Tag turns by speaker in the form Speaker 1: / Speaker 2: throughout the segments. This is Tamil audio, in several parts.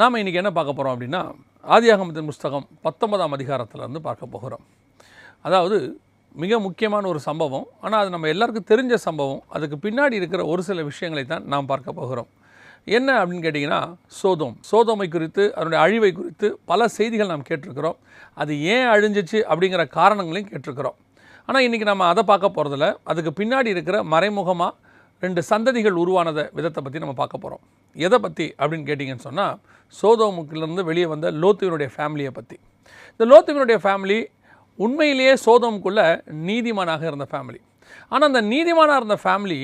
Speaker 1: நாம் இன்றைக்கி என்ன பார்க்க போகிறோம் அப்படின்னா ஆதியாகமத்தின் புஸ்தகம் பத்தொன்பதாம் அதிகாரத்திலேருந்து பார்க்க போகிறோம். அதாவது மிக முக்கியமான ஒரு சம்பவம். ஆனால் அது நம்ம எல்லாருக்கும் தெரிஞ்ச சம்பவம். அதுக்கு பின்னாடி இருக்கிற ஒரு சில விஷயங்களை தான் நாம் பார்க்க போகிறோம். என்ன அப்படின்னு கேட்டிங்கன்னா சோதோம். சோதோமை குறித்து அதனுடைய அழிவை குறித்து பல செய்திகள் நாம் கேட்டிருக்கிறோம். அது ஏன் அழிஞ்சிச்சு அப்படிங்கிற காரணங்களையும் கேட்டிருக்கிறோம். ஆனால் இன்றைக்கி நம்ம அதை பார்க்க போகிறதில்ல அதுக்கு பின்னாடி இருக்கிற மறைமுகமாக ரெண்டு சந்ததிகள் உருவானத விதத்தை பற்றி நம்ம பார்க்க போகிறோம் எதை பற்றி அப்படின்னு கேட்டிங்கன்னு சொன்னால் சோதோமுக்கிலிருந்து வெளியே வந்த லோத்துவினுடைய ஃபேமிலியை பற்றி இந்த லோத்துவினுடைய ஃபேமிலி உண்மையிலேயே சோதோமுக்குள்ள நீதிமானாக இருந்த ஃபேமிலி ஆனால் அந்த நீதிமானாக இருந்த ஃபேமிலி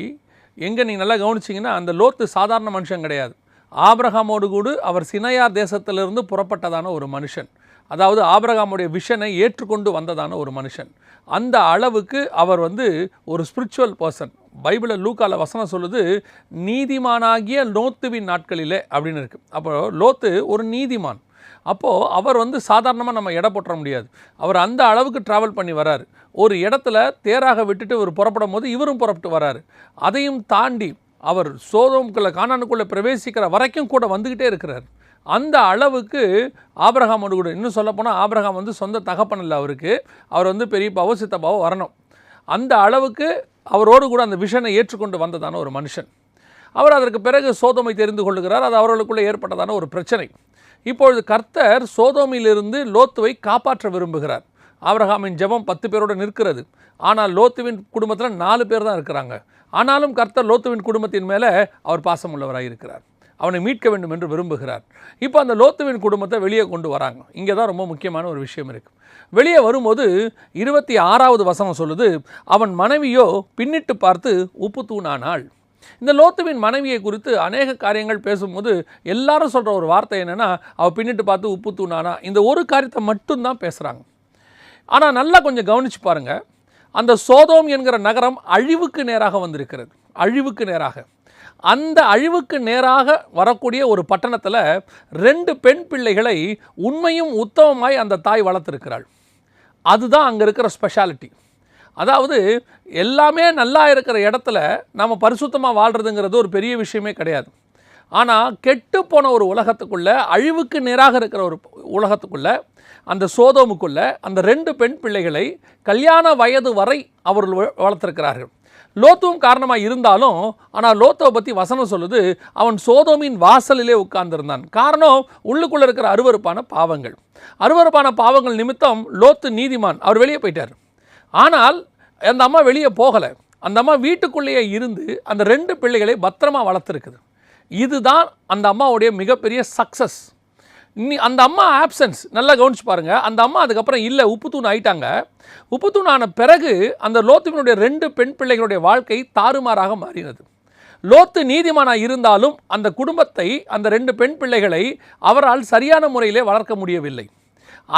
Speaker 1: எங்கே நீங்கள் நல்லா கவனிச்சிங்கன்னா அந்த லோத்து சாதாரண மனுஷன் கிடையாது. ஆபிரகாமோடு கூட அவர் சினையார் தேசத்திலிருந்து புறப்பட்டதான ஒரு மனுஷன். அதாவது ஆபரகாமுடைய விஷனை ஏற்றுக்கொண்டு வந்ததான ஒரு மனுஷன். அந்த அளவுக்கு அவர் வந்து ஒரு ஸ்பிரிச்சுவல் பர்சன் பைபிளில் லூக்கால வசனம் சொல்லுது நீதிமானாகிய லோத்துவின் நாட்களிலே அப்படின்னு இருக்குது அப்போ லோத்து ஒரு நீதிமான். அப்போது அவர் வந்து சாதாரணமாக நம்ம எடை போட்டுற முடியாது. அவர் அந்த அளவுக்கு ட்ராவல் பண்ணி வராரு. ஒரு இடத்துல தேராக விட்டுட்டு இவர் புறப்படும் போது இவரும் புறப்பட்டு வராரு. அதையும் தாண்டி அவர் சோதோம்குள்ளே காணானுக்குள்ளே பிரவேசிக்கிற வரைக்கும் கூட வந்துக்கிட்டே இருக்கிறார். அந்த அளவுக்கு ஆபிரகாமோடு கூட இன்னும் சொல்லப்போனால் ஆபிரகாம் வந்து சொந்த தகப்பன் இல்லை அவருக்கு. அவர் வந்து பெரியப்பாவோ சித்தப்பாவோ வரணும். அந்த அளவுக்கு அவரோடு கூட அந்த விஷனை ஏற்றுக்கொண்டு வந்ததான ஒரு மனுஷன். அவர் அதற்கு பிறகு சோதோமை தெரிந்து கொள்ளுகிறார். அது அவர்களுக்குள்ளே ஏற்பட்டதான ஒரு பிரச்சனை. இப்பொழுது கர்த்தர் சோதோமியிலிருந்து லோத்துவை காப்பாற்ற விரும்புகிறார். ஆபிரகாமின் ஜெபம் பத்து பேரோடு நிற்கிறது. ஆனால் லோத்துவின் குடும்பத்தில் நாலு பேர் தான் இருக்கிறாங்க. ஆனாலும் கர்த்தர் லோத்துவின் குடும்பத்தின் மேலே அவர் பாசமுள்ளவராக இருக்கிறார் அவனை மீட்க வேண்டும் என்று விரும்புகிறார். இப்போ அந்த லோத்துவின் குடும்பத்தை வெளியே கொண்டு வராங்க. இங்கே தான் ரொம்ப முக்கியமான ஒரு விஷயம் இருக்குது வெளியே வரும்போது இருபத்தி ஆறாவது வசனம் சொல்லுது அவன் மனைவியோ பின்னிட்டு பார்த்து உப்பு தூணானாள். இந்த லோத்துவின் மனைவியை குறித்து அநேக காரியங்கள் பேசும்போது எல்லாரும் சொல்கிற ஒரு வார்த்தை என்னென்னா அவள் பின்னிட்டு பார்த்து உப்பு தூணானா? இந்த ஒரு காரியத்தை மட்டும்தான் பேசுகிறாங்க ஆனால் நல்லா கொஞ்சம் கவனித்து பாருங்கள் அந்த சோதோம் என்கிற நகரம் அழிவுக்கு நேராக வந்திருக்கிறது. அழிவுக்கு நேராக. அந்த அழிவுக்கு நேராக வரக்கூடிய ஒரு பட்டணத்தில் ரெண்டு பெண் பிள்ளைகளை உண்மையும் உத்தமமாய் அந்த தாய் வளர்த்துருக்கிறாள். அதுதான் அங்கே இருக்கிற ஸ்பெஷாலிட்டி அதாவது எல்லாமே நல்லா இருக்கிற இடத்துல நம்ம பரிசுத்தமாக வாழ்கிறதுங்கிறது ஒரு பெரிய விஷயமே கிடையாது. ஆனால் கெட்டு போன ஒரு உலகத்துக்குள்ளே அழிவுக்கு நேராக இருக்கிற ஒரு உலகத்துக்குள்ளே அந்த சோதோமுக்குள்ளே அந்த ரெண்டு பெண் பிள்ளைகளை கல்யாண வயது வரை அவர்கள் வ- வளர்த்திருக்கிறார்கள். லோத்துவும் காரணமாக இருந்தாலும் ஆனால் லோத்தவை பற்றி வசனம் சொல்லுது அவன் சோதோமின் வாசலிலே உட்கார்ந்திருந்தான். காரணம் உள்ளுக்குள்ளே இருக்கிற அருவருப்பான பாவங்கள். அருவருப்பான பாவங்கள் நிமித்தம் லோத்து நீதிமான் அவர் வெளியே போயிட்டார். ஆனால் அந்த அம்மா வெளியே போகலை. அந்த அம்மா வீட்டுக்குள்ளேயே இருந்து அந்த ரெண்டு பிள்ளைகளை பத்திரமா வளர்த்துருக்குது. இதுதான் அந்த அம்மாவுடைய மிகப்பெரிய சக்ஸஸ் இன்னி அந்த அம்மா ஆப்சன்ஸ் நல்லா கவனிச்சு பாருங்கள் அந்த அம்மா அதுக்கப்புறம் இல்லை உப்புத்தூண் ஆயிட்டாங்க. உப்புத்தூண் ஆன பிறகு அந்த லோத்துவினுடைய ரெண்டு பெண் பிள்ளைகளுடைய வாழ்க்கை தாறுமாறாக மாறினது. லோத்து நீதிமானாக இருந்தாலும் அந்த குடும்பத்தை அந்த ரெண்டு பெண் பிள்ளைகளை அவரால் சரியான முறையிலே வளர்க்க முடியவில்லை.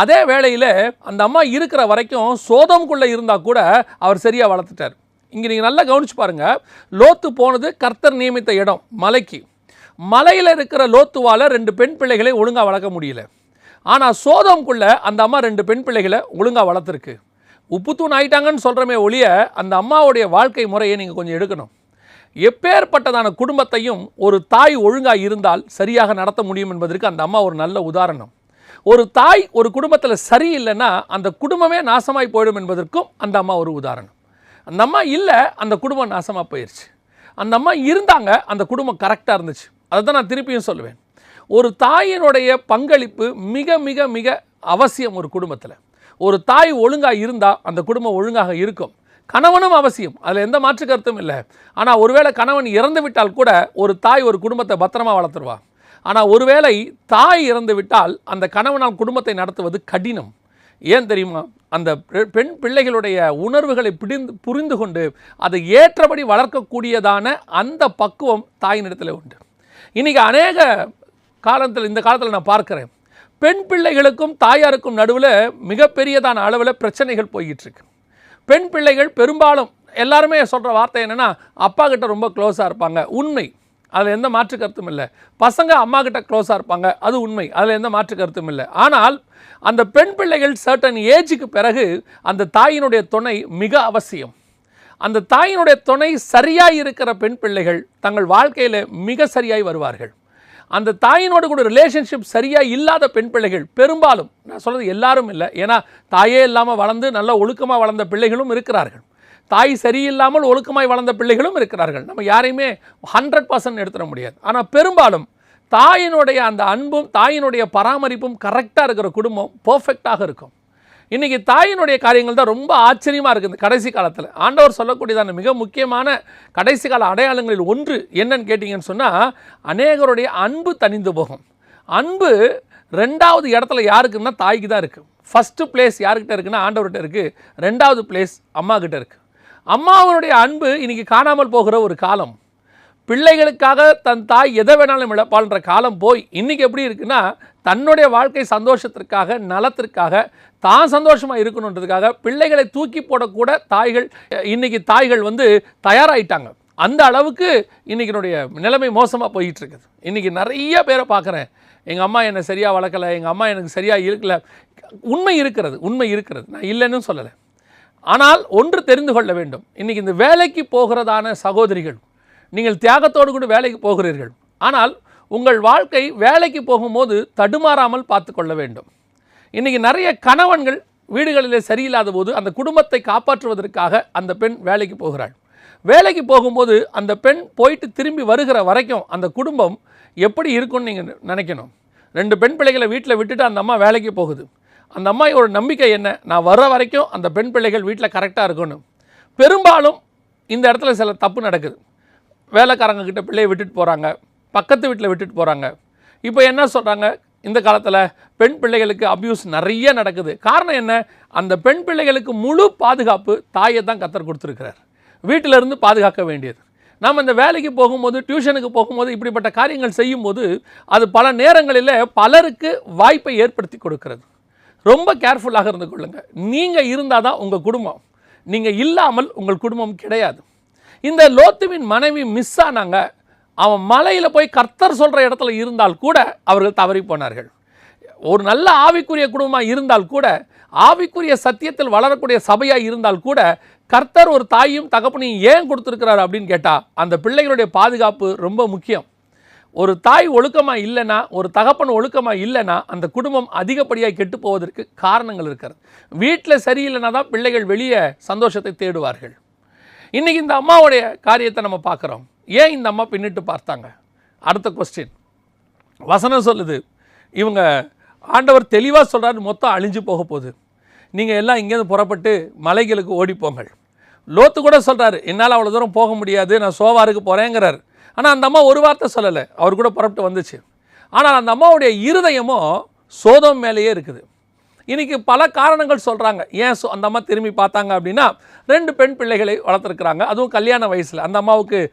Speaker 1: அதே வேளையில் அந்த அம்மா இருக்கிற வரைக்கும் சோதம்குள்ளே இருந்தால் கூட அவர் சரியாக வளர்த்துட்டார். இங்கே நீங்கள் நல்லா கவனிச்சு பாருங்கள் லோத்து போனது கர்த்தர் நியமித்த இடம் மலைக்கு. மலையில் இருக்கிற லோத்துவால் ரெண்டு பெண் பிள்ளைகளை ஒழுங்காக வளர்க்க முடியல. ஆனால் சோதம்குள்ள அந்த அம்மா ரெண்டு பெண் பிள்ளைகளை ஒழுங்காக வளர்த்துருக்கு. உப்புத்தூண் ஆயிட்டாங்கன்னு சொல்கிறமே ஒழிய அந்த அம்மாவுடைய வாழ்க்கை முறையை நீங்கள் கொஞ்சம் எடுக்கணும். எப்பேற்பட்டதான குடும்பத்தையும் ஒரு தாய் ஒழுங்காக இருந்தால் சரியாக நடத்த முடியும் என்பதற்கு அந்த அம்மா ஒரு நல்ல உதாரணம். ஒரு தாய் ஒரு குடும்பத்தில் சரியில்லைன்னா அந்த குடும்பமே நாசமாய் போயிடும் என்பதற்கும் அந்த அம்மா ஒரு உதாரணம். அந்த அம்மா இல்லை அந்த குடும்பம் நாசமாக போயிடுச்சு அந்த அம்மா இருந்தாங்க அந்த குடும்பம் கரெக்டாக இருந்துச்சு. அதை தான் நான் திருப்பியும் சொல்லுவேன். ஒரு தாயினுடைய பங்களிப்பு மிக மிக மிக அவசியம் ஒரு குடும்பத்தில். ஒரு தாய் ஒழுங்காக இருந்தால் அந்த குடும்பம் ஒழுங்காக இருக்கும். கணவனும் அவசியம். அதில் எந்த மாற்று கருத்தும் இல்லை. ஆனால் ஒருவேளை கணவன் இறந்து விட்டால் கூட ஒரு தாய் ஒரு குடும்பத்தை பத்திரமா வளர்த்துருவா. ஆனால் ஒருவேளை தாய் இறந்து விட்டால் அந்த கணவனால் குடும்பத்தை நடத்துவது கடினம். ஏன் தெரியுமா? அந்த பெண் பிள்ளைகளுடைய உணர்வுகளை பிடிந்து புரிந்து கொண்டு அதை ஏற்றபடி வளர்க்கக்கூடியதான அந்த பக்குவம் தாயினிடத்தில் உண்டு. இன்றைக்கி அநேக காலத்தில் இந்த காலத்தில் நான் பார்க்குறேன். பெண் பிள்ளைகளுக்கும் தாயாருக்கும் நடுவில் மிகப்பெரியதான அளவில் பிரச்சனைகள் போய்கிட்டுருக்கு பெண் பிள்ளைகள் பெரும்பாலும் எல்லாருமே சொல்கிற வார்த்தை என்னென்னா அப்பா கிட்ட ரொம்ப க்ளோஸாக இருப்பாங்க. உண்மை. அதில் எந்த மாற்று கருத்தும் இல்லை. பசங்க அம்மா கிட்ட க்ளோஸாக இருப்பாங்க. அது உண்மை. அதில் எந்த மாற்று கருத்தும் இல்லை. ஆனால் அந்த பெண் பிள்ளைகள் சர்டன் ஏஜுக்கு பிறகு அந்த தாயினுடைய துணை மிக அவசியம். அந்த தாயினுடைய துணை சரியாக இருக்கிற பெண் பிள்ளைகள் தங்கள் வாழ்க்கையில் மிக சரியாய் வருவார்கள். அந்த தாயினோடு கூட ரிலேஷன்ஷிப் சரியாக இல்லாத பெண் பிள்ளைகள் பெரும்பாலும் நான் சொல்கிறது எல்லாரும் இல்லை ஏன்னா தாயே இல்லாமல் வளர்ந்து நல்ல ஒழுக்கமாக வளர்ந்த பிள்ளைகளும் இருக்கிறார்கள். தாய் சரியில்லாமல் ஒழுக்கமாய் வளர்ந்த பிள்ளைகளும் இருக்கிறார்கள். நம்ம யாரையுமே ஹண்ட்ரட் பர்சன்ட் எடுத்துட முடியாது. ஆனால் பெரும்பாலும் தாயினுடைய அந்த அன்பும் தாயினுடைய பராமரிப்பும் கரெக்டாக இருக்கிற குடும்பம் பர்ஃபெக்டாக இருக்கும். இன்றைக்கி தாயினுடைய காரியங்கள் தான் ரொம்ப ஆச்சரியமாக இருக்குது இந்த கடைசி காலத்தில். ஆண்டவர் சொல்லக்கூடியதான மிக முக்கியமான கடைசி கால அடையாளங்களில் ஒன்று என்னன்னு கேட்டிங்கன்னு சொன்னால் அநேகருடைய அன்பு தனிந்து போகும். அன்பு ரெண்டாவது இடத்துல யாருக்குன்னா தாய்க்கு தான் இருக்குது ஃபஸ்ட்டு பிளேஸ் யாருக்கிட்ட இருக்குன்னா ஆண்டவர்கிட்ட இருக்குது ரெண்டாவது பிளேஸ் அம்மாக்கிட்ட இருக்குது அம்மாவனுடைய அன்பு இன்றைக்கி காணாமல் போகிற ஒரு காலம். பிள்ளைகளுக்காக தன் தாய் எதை வேணாலும் இழப்பாள்ன்ற காலம் போய் இன்றைக்கி எப்படி இருக்குன்னா தன்னுடைய வாழ்க்கை சந்தோஷத்திற்காக நலத்திற்காக தான் சந்தோஷமாக இருக்கணுன்றதுக்காக பிள்ளைகளை தூக்கி போடக்கூட தாய்கள் இன்றைக்கி தாய்கள் வந்து தயாராகிட்டாங்க அந்த அளவுக்கு இன்றைக்கினுடைய நிலைமை மோசமாக போயிட்டு இருக்குது இன்றைக்கி நிறைய பேரை பார்க்குறேன். எங்கள் அம்மா என்னை சரியாக வளர்க்கலை எங்கள் அம்மா எனக்கு சரியாக இருக்கல. உண்மை இருக்கிறது உண்மை இருக்கிறது. நான் இல்லைன்னு சொல்லலை. ஆனால் ஒன்று தெரிந்து கொள்ள வேண்டும். இன்றைக்கி இந்த வேலைக்கு போகிறதான சகோதரிகள் நீங்கள் தியாகத்தோடு கூட வேலைக்கு போகிறீர்கள். ஆனால் உங்கள் வாழ்க்கை வேலைக்கு போகும்போது தடுமாறாமல் பார்த்து கொள்ள வேண்டும். இன்றைக்கி நிறைய கணவன்கள் வீடுகளிலே சரியில்லாத போது அந்த குடும்பத்தை காப்பாற்றுவதற்காக அந்த பெண் வேலைக்கு போகிறாள். வேலைக்கு போகும்போது அந்த பெண் போயிட்டு திரும்பி வருகிற வரைக்கும் அந்த குடும்பம் எப்படி இருக்கும்னு நீங்கள் நினைக்கணும். ரெண்டு பெண் பிள்ளைகளை வீட்டில் விட்டுட்டு அந்த அம்மா வேலைக்கு போகுது. அந்த அம்மாயோட நம்பிக்கை என்ன? நான் வர்ற வரைக்கும் அந்த பெண் பிள்ளைகள் வீட்டில் கரெக்டாக இருக்கணும். பெரும்பாலும் இந்த இடத்துல சில தப்பு நடக்குது. வேலைக்காரங்க கிட்ட பிள்ளையை விட்டுட்டு போகிறாங்க பக்கத்து வீட்டில் விட்டுட்டு போகிறாங்க இப்போ என்ன சொல்கிறாங்க இந்த காலத்தில் பெண் பிள்ளைகளுக்கு அப்யூஸ் நிறைய நடக்குது. காரணம் என்ன? அந்த பெண் பிள்ளைகளுக்கு முழு பாதுகாப்பு தாயை தான் கத்தர் கொடுத்துருக்கிறார். வீட்டில இருந்து பாதுகாக்க வேண்டியது. நாம் இந்த வேலைக்கு போகும்போது டியூஷனுக்கு போகும்போது இப்படிப்பட்ட காரியங்கள் செய்யும்போது அது பல நேரங்களில் பலருக்கு வாய்ப்பை ஏற்படுத்தி கொடுக்கிறது. ரொம்ப கேர்ஃபுல்லாக இருந்து கொள்ளுங்கள் நீங்கள் இருந்தால் தான் உங்கள் குடும்பம். நீங்கள் இல்லாமல் உங்கள் குடும்பம் கிடையாது. இந்த லோத்துவின் மனைவி மிஸ் ஆனாங்க அவன் மலையில் போய் கர்த்தர் சொல்கிற இடத்துல இருந்தால் கூட அவர்கள் தவறி போனார்கள். ஒரு நல்ல ஆவிக்குரிய குடும்பமாக இருந்தால் கூட ஆவிக்குரிய சத்தியத்தில் வளரக்கூடிய சபையாக இருந்தால் கூட கர்த்தர் ஒரு தாயும் தகப்பனையும் ஏன் கொடுத்துருக்கிறார் அப்படின்னு கேட்டால் அந்த பிள்ளைகளுடைய பாதுகாப்பு ரொம்ப முக்கியம். ஒரு தாய் ஒழுக்கமாக இல்லைன்னா ஒரு தகப்பன் ஒழுக்கமாக இல்லைன்னா அந்த குடும்பம் அதிகப்படியாக கெட்டு போவதற்கு காரணங்கள் இருக்கிறது. வீட்டில் சரியில்லைனா தான் பிள்ளைகள் வெளியே சந்தோஷத்தை தேடுவார்கள். இன்றைக்கி இந்த அம்மாவுடைய காரியத்தை நம்ம பார்க்குறோம். ஏன் இந்த அம்மா பின்னிட்டு பார்த்தாங்க? அடுத்த கொஸ்டின் வசனம் சொல்லுது இவங்க ஆண்டவர் தெளிவாக சொல்கிறாரு மொத்தம் அழிஞ்சு போக போகுது. நீங்கள் எல்லாம் இங்கேருந்து புறப்பட்டு மலைகளுக்கு ஓடிப்போங்கள் லோத்து கூட சொல்கிறாரு என்னால் அவ்வளோ தூரம் போக முடியாது நான் சோவாருக்கு போகிறேங்கிறார் ஆனால் அந்த அம்மா ஒரு வார்த்தை சொல்லலை அவர் கூட புறப்பட்டு வந்துச்சு. ஆனால் அந்த அம்மாவுடைய இருதயமும் சோதம் மேலேயே இருக்குது. இன்றைக்கி பல காரணங்கள் சொல்கிறாங்க ஏன் சோ- அந்த அம்மா திரும்பி பார்த்தாங்க அப்படின்னா ரெண்டு பெண் பிள்ளைகளை வளர்த்துருக்குறாங்க. அதுவும் கல்யாண வயசில். அந்த அம்மாவுக்கு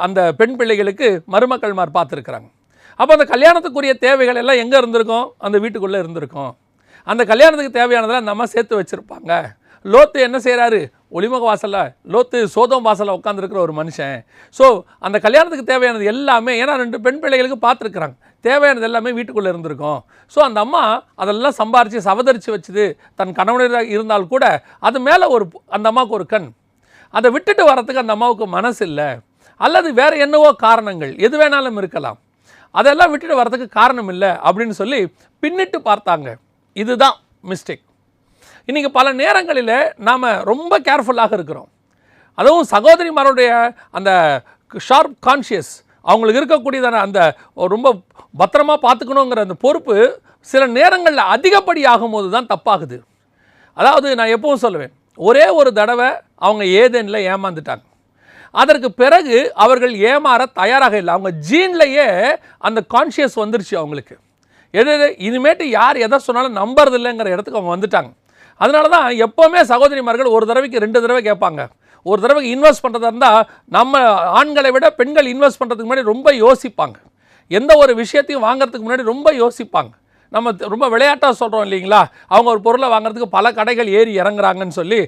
Speaker 1: அந்த பெண் பிள்ளைகளுக்கு மருமக்கள்மார் பார்த்துருக்குறாங்க. அப்போ அந்த கல்யாணத்துக்குரிய தேவைகள் எல்லாம் எங்கே இருந்திருக்கும்? அந்த வீட்டுக்குள்ளே இருந்திருக்கும். அந்த கல்யாணத்துக்கு தேவையானதெல்லாம் அந்த அம்மா சேர்த்து வச்சுருப்பாங்க. லோத்து என்ன செய்கிறாரு ஒளிமுக வாசலில் லோத்து சோதம் வாசலில் உட்காந்துருக்கிற ஒரு மனுஷன். ஸோ அந்த கல்யாணத்துக்கு தேவையானது எல்லாமே ஏன்னா ரெண்டு பெண் பிள்ளைகளுக்கு பார்த்துருக்குறாங்க. தேவையானது எல்லாமே வீட்டுக்குள்ளே இருந்திருக்கும். ஸோ அந்த அம்மா அதெல்லாம் சம்பாரித்து சவதரித்து வச்சுது. தன் கணவனாக இருந்தால் கூட அது மேலே ஒரு அந்த அம்மாவுக்கு ஒரு கண். அதை விட்டுட்டு வரத்துக்கு அந்த அம்மாவுக்கு மனசு இல்லை. அல்லது வேறு என்னவோ காரணங்கள் எது வேணாலும் இருக்கலாம். அதெல்லாம் விட்டுட்டு வரதுக்கு காரணம் இல்லை அப்படின்னு சொல்லி பின்னிட்டு பார்த்தாங்க. இதுதான் மிஸ்டேக் இன்றைக்கி பல நேரங்களில் நாம் ரொம்ப கேர்ஃபுல்லாக இருக்கிறோம். அதுவும் சகோதரிமாருடைய அந்த ஷார்ப் கான்ஷியஸ் அவங்களுக்கு இருக்கக்கூடியதான அந்த ரொம்ப பத்திரமா பார்த்துக்கணுங்கிற அந்த பொறுப்பு சில நேரங்களில் அதிகப்படி ஆகும்போது தான் தப்பாகுது. அதாவது நான் எப்பவும் சொல்லுவேன் ஒரே ஒரு தடவை அவங்க ஏதேனில் ஏமாந்துட்டாங்க. அதற்கு பிறகு அவர்கள் ஏமாற தயாராக இல்லை. அவங்க ஜீன்லேயே அந்த கான்ஷியஸ் வந்துருச்சு அவங்களுக்கு. எது இனிமேட்டு யார் எதை சொன்னாலும் நம்புறது இல்லைங்கிற இடத்துக்கு அவங்க வந்துட்டாங்க. அதனால தான் எப்போவுமே சகோதரிமார்கள் ஒரு தடவைக்கு ரெண்டு தடவை கேட்பாங்க. ஒரு தடவைக்கு இன்வெஸ்ட் பண்ணுறதா இருந்தால் நம்ம ஆண்களை விட பெண்கள் இன்வெஸ்ட் பண்ணுறதுக்கு முன்னாடி ரொம்ப யோசிப்பாங்க. எந்த ஒரு விஷயத்தையும் வாங்குறதுக்கு முன்னாடி ரொம்ப யோசிப்பாங்க. நம்ம ரொம்ப விளையாட்டாக சொல்கிறோம் இல்லைங்களா? அவங்க ஒரு பொருளை வாங்குறதுக்கு பல கடைகள் ஏறி இறங்குறாங்கன்னு சொல்லி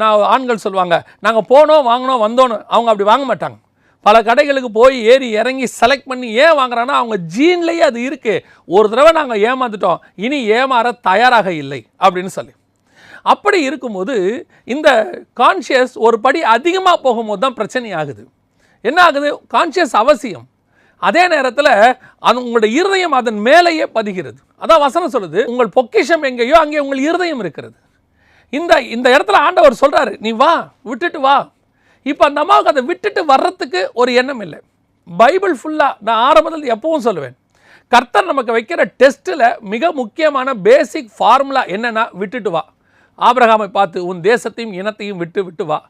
Speaker 1: நான் ஆண்கள் சொல்லுவாங்க. நாங்கள் போனோம் வாங்கினோம் வந்தோன்னு அவங்க அப்படி வாங்க மாட்டாங்க. பல கடைகளுக்கு போய் ஏறி இறங்கி செலக்ட் பண்ணி ஏன் வாங்குறாங்கன்னா அவங்க ஜீன்லேயே அது இருக்குது ஒரு தடவை நாங்கள் ஏமாந்துட்டோம். இனி ஏமாற தயாராக இல்லை அப்படின்னு சொல்லி. அப்படி இருக்கும்போது இந்த கான்ஷியஸ் ஒரு படி அதிகமாக போகும்போது தான் பிரச்சனை ஆகுது. என்ன ஆகுது? கான்ஷியஸ் அவசியம். அதே நேரத்தில் அது உங்களுடைய இருதயம் அதன் மேலேயே பதிகிறது. அதான் வசனம் சொல்லுது உங்கள் பொக்கிஷம் எங்கேயோ அங்கே உங்கள் இருதயம் இருக்கிறது. இந்த இந்த இடத்துல ஆண்டவர் சொல்கிறாரு நீ வா விட்டுட்டு வா. இப்போ அந்த அம்மாவுக்கு அதை விட்டுட்டு வர்றதுக்கு ஒரு எண்ணம் இல்லை. பைபிள் ஃபுல்லாக நான் ஆரம்பத்தில் எப்பவும் சொல்லுவேன் கர்த்தர் நமக்கு வைக்கிற டெஸ்ட்டில் மிக முக்கியமான பேசிக் ஃபார்முலா என்னென்னா விட்டுட்டு வா. ஆபிரகாமை பார்த்து உன் தேசத்தையும் இனத்தையும் விட்டு விட்டு வா.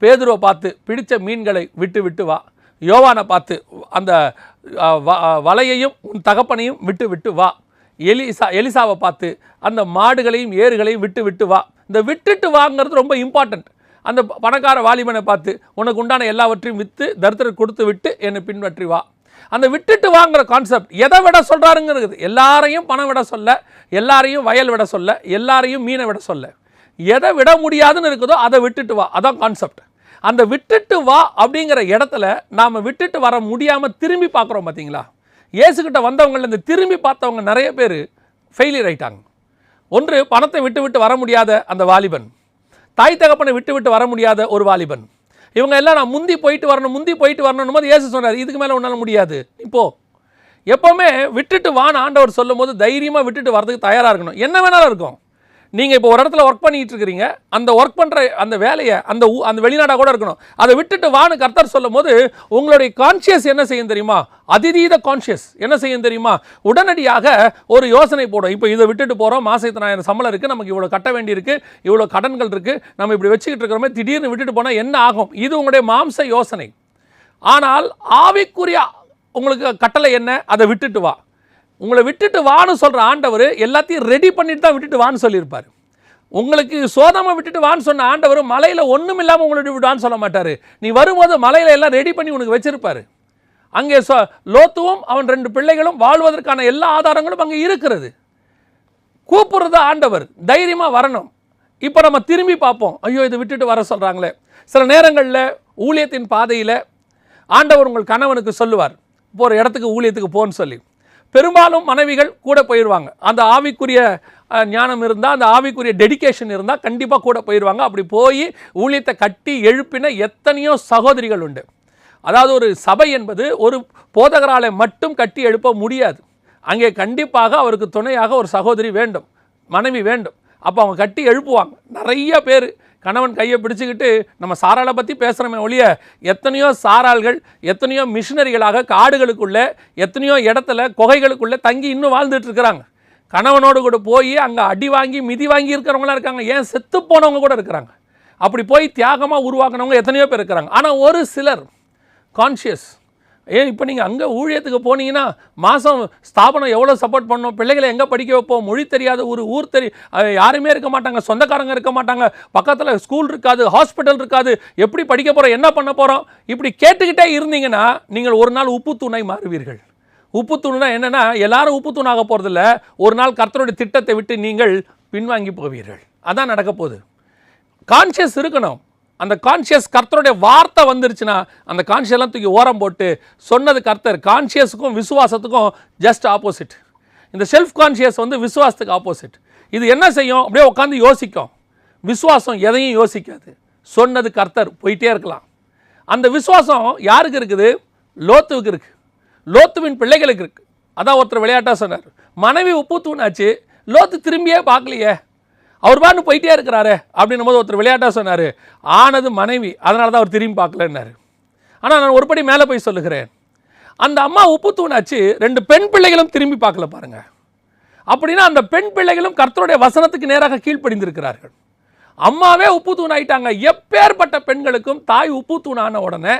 Speaker 1: பேதுருவை பார்த்து பிடித்த மீன்களை விட்டு விட்டு வா. யோவானை பார்த்து அந்த வ- வலையையும் உன் தகப்பனையும் விட்டு விட்டு வா. எலிசா எலிசாவை பார்த்து அந்த மாடுகளையும் ஏறுகளையும் விட்டு விட்டு வா. இந்த விட்டுட்டு வாங்கிறது ரொம்ப இம்பார்ட்டண்ட் அந்த பணக்கார வாலிபனை பார்த்து உனக்கு உண்டான எல்லாவற்றையும் விற்று தரித்திரம் கொடுத்து விட்டு என்னை பின்பற்றி வா. அந்த விட்டுட்டு வாங்குற கான்செப்ட் எதை விட சொல்கிறாருங்கிறது எல்லாரையும் பணம் விட சொல்ல எல்லாரையும் வயல் விட சொல்ல எல்லாரையும் மீனை விட சொல்ல. எதை விட முடியாதுன்னு இருக்குதோ அதை விட்டுட்டு வா. அதான் கான்செப்ட் அந்த விட்டுட்டு வா அப்படிங்கிற இடத்துல நாம் விட்டுட்டு வர முடியாமல் திரும்பி பார்க்குறோம் பார்த்தீங்களா இயேசுகிட்ட வந்தவங்கள இந்த திரும்பி பார்த்தவங்க நிறைய பேர் ஃபெயிலியர் ஆயிட்டாங்க. ஒன்று பணத்தை விட்டு விட்டு வர முடியாத அந்த வாலிபன். தாய் தகப்பனை விட்டு விட்டு வர முடியாத ஒரு வாலிபன். இவங்க எல்லாம் நான் முந்தி போயிட்டு வரணும் முந்தி போயிட்டு வரணும் போது இயேசு சொன்னார் இதுக்கு மேலே உன்னால் முடியாது. இப்போது எப்போவுமே விட்டுட்டு வான்னு ஆண்டவர் சொல்லும் போது தைரியமாக விட்டுட்டு வரதுக்கு தயாராக இருக்கணும். என்ன வேணாலும் இருக்கும். நீங்கள் இப்போ ஒரு இடத்துல ஒர்க் பண்ணிகிட்டு இருக்கிறீங்க அந்த ஒர்க் பண்ணுற அந்த வேலையை அந்த அந்த வெளிநாடாக கூட இருக்கணும். அதை விட்டுட்டு வான்னு கர்த்தர் சொல்லும் போது உங்களுடைய கான்ஷியஸ் என்ன செய்யும் தெரியுமா? அதிதீத கான்ஷியஸ் என்ன செய்யும் தெரியுமா? உடனடியாக ஒரு யோசனை போடும். இப்போ இதை விட்டுட்டு போகிறோம் மாசத்தினாயிரம் சம்பளம் இருக்குது நமக்கு இவ்வளோ கட்ட வேண்டியிருக்கு இவ்வளோ கடன்கள் இருக்குது நம்ம இப்படி வச்சுக்கிட்டு இருக்கிறோமே திடீர்னு விட்டுட்டு போனால் என்ன ஆகும்? இது உங்களுடைய மாம்ச யோசனை. ஆனால் ஆவிக்குரிய உங்களுக்கு கட்டளை என்ன? அதை விட்டுட்டு வா. உங்களை விட்டுட்டு வான்னு சொல்கிற ஆண்டவர் எல்லாத்தையும் ரெடி பண்ணிட்டு தான் விட்டுட்டு வான்னு சொல்லியிருப்பார். உங்களுக்கு சோதமாக விட்டுட்டு வான்னு சொன்ன ஆண்டவர் மலையில் ஒன்றும் இல்லாமல் உங்களை விடுவான்னு சொல்ல மாட்டார். நீ வரும்போது மலையில் எல்லாம் ரெடி பண்ணி உனக்கு வச்சுருப்பார். அங்கே சொ லோத்துவும் அவன் ரெண்டு பிள்ளைகளும் வாழ்வதற்கான எல்லா ஆதாரங்களும் அங்கே இருக்கிறது. கூப்பிட்றது ஆண்டவர் தைரியமாக வரணும். இப்போ நம்ம திரும்பி பார்ப்போம். ஐயோ இதை விட்டுட்டு வர சொல்கிறாங்களே சில நேரங்களில் ஊழியத்தின் பாதையில் ஆண்டவர் உங்கள் கணவனுக்கு சொல்லுவார். இப்போ ஒரு இடத்துக்கு ஊழியத்துக்கு போன்னு சொல்லி. பெரும்பாலும் மனைவிகள் கூட போயிடுவாங்க அந்த ஆவிக்குரிய ஞானம் இருந்தால் அந்த ஆவிக்குரிய டெடிகேஷன் இருந்தால் கண்டிப்பாக கூட போயிடுவாங்க அப்படி போய் ஊழியத்தை கட்டி எழுப்பின எத்தனையோ சகோதரிகள் உண்டு. அதாவது ஒரு சபை என்பது ஒரு போதகராலை மட்டும் கட்டி எழுப்ப முடியாது. அங்கே கண்டிப்பாக அவருக்கு துணையாக ஒரு சகோதரி வேண்டும் மனைவி வேண்டும். அப்போ அவங்க கட்டி எழுப்புவாங்க. நிறைய பேர் கணவன் கையை பிடிச்சிக்கிட்டு நம்ம சாராளை பற்றி பேசுகிறோமே ஒழிய எத்தனையோ சாராள்கள் எத்தனையோ மிஷினரிகளாக காடுகளுக்குள்ளே எத்தனையோ இடத்துல குகைகளுக்குள்ளே தங்கி இன்னும் வாழ்ந்துட்டு இருக்கிறாங்க. கணவனோடு கூட போய் அங்கே அடி வாங்கி மிதி வாங்கி இருக்கிறவங்களாம் இருக்காங்க. ஏன் செத்து போனவங்க கூட இருக்கிறாங்க. அப்படி போய் தியாகமாக உருவாக்குனவங்க எத்தனையோ பேர் இருக்கிறாங்க. ஆனால் ஒரு சிலர் கான்ஷியஸ் ஏன் இப்போ நீங்கள் அங்கே ஊழியத்துக்கு போனீங்கன்னா மாதம் ஸ்தாபனம் எவ்வளோ சப்போர்ட் பண்ணணும்? பிள்ளைகளை எங்கே படிக்க வைப்போம்? மொழி தெரியாத ஒரு ஊர் தெரி யாருமே இருக்க மாட்டாங்க சொந்தக்காரங்க இருக்க மாட்டாங்க. பக்கத்தில் ஸ்கூல் இருக்காது ஹாஸ்பிட்டல் இருக்காது. எப்படி படிக்க போகிறோம் என்ன பண்ண போகிறோம் இப்படி கேட்டுக்கிட்டே இருந்தீங்கன்னா நீங்கள் ஒரு நாள் உப்பு தூணை மாறுவீர்கள். உப்பு தூணுனா என்னென்னா எல்லாரும் உப்பு தூணாக போகிறதில்ல ஒரு நாள் கர்த்தருடைய திட்டத்தை விட்டு நீங்கள் பின்வாங்கி போவீர்கள். அதான் நடக்க போகுது. கான்ஷியஸ் இருக்கணும். அந்த கான்ஷியஸ் கர்த்தருடைய வார்த்தை வந்துருச்சுன்னா அந்த கான்ஷியெல்லாம் தூக்கி ஓரம் போட்டு சொன்னது கர்த்தர். கான்ஷியஸுக்கும் விசுவாசத்துக்கும் ஜஸ்ட் ஆப்போசிட் இந்த செல்ஃப் கான்ஷியஸ் வந்து விசுவாசத்துக்கு ஆப்போசிட் இது என்ன செய்யும்? அப்படியே உட்காந்து யோசிக்கும். விசுவாசம் எதையும் யோசிக்காது. சொன்னது கர்த்தர். போயிட்டே இருக்கலாம். அந்த விசுவாசம் யாருக்கு இருக்குது? லோத்துவுக்கு இருக்கு. லோத்துவின் பிள்ளைகளுக்கு இருக்கு. அதான் ஒருத்தர் விளையாட்டாக சொன்னார். மனைவி உப்பு தூணாச்சு. லோத்து திரும்பியே பார்க்கலையே. அவர் பாட்டு போயிட்டே இருக்கிறாரு அப்படின்னும் போது ஒருத்தர் விளையாட்டாக சொன்னார். ஆனது மனைவி. அதனால தான் அவர் திரும்பி பார்க்கலன்னாரு. ஆனால் நான் ஒருபடி மேலே போய் சொல்லுகிறேன். அந்த அம்மா உப்பு தூணாச்சு ரெண்டு பெண் பிள்ளைகளும் திரும்பி பார்க்கல பாருங்கள் அப்படின்னா அந்த பெண் பிள்ளைகளும் கர்த்தருடைய வசனத்துக்கு நேராக கீழ்ப்படிந்திருக்கிறார்கள். அம்மாவே உப்பு தூண் ஆயிட்டாங்க. எப்பேற்பட்ட பெண்களுக்கும் தாய் உப்பு தூணான உடனே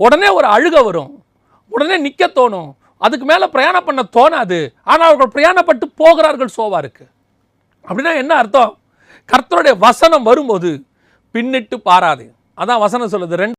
Speaker 1: உடனே ஒரு அழுக வரும். உடனே நிற்க தோணும். அதுக்கு மேலே பிரயாணம் பண்ண தோணாது. ஆனால் அவர்கள் பிரயாணப்பட்டு போகிறார்கள் சோவாருக்கு. அப்படின்னா என்ன அர்த்தம்? கர்த்தருடைய வசனம் வரும்போது பின்னிட்டு பாராது. அதான் வசனம் சொல்லுது. ரெண்டு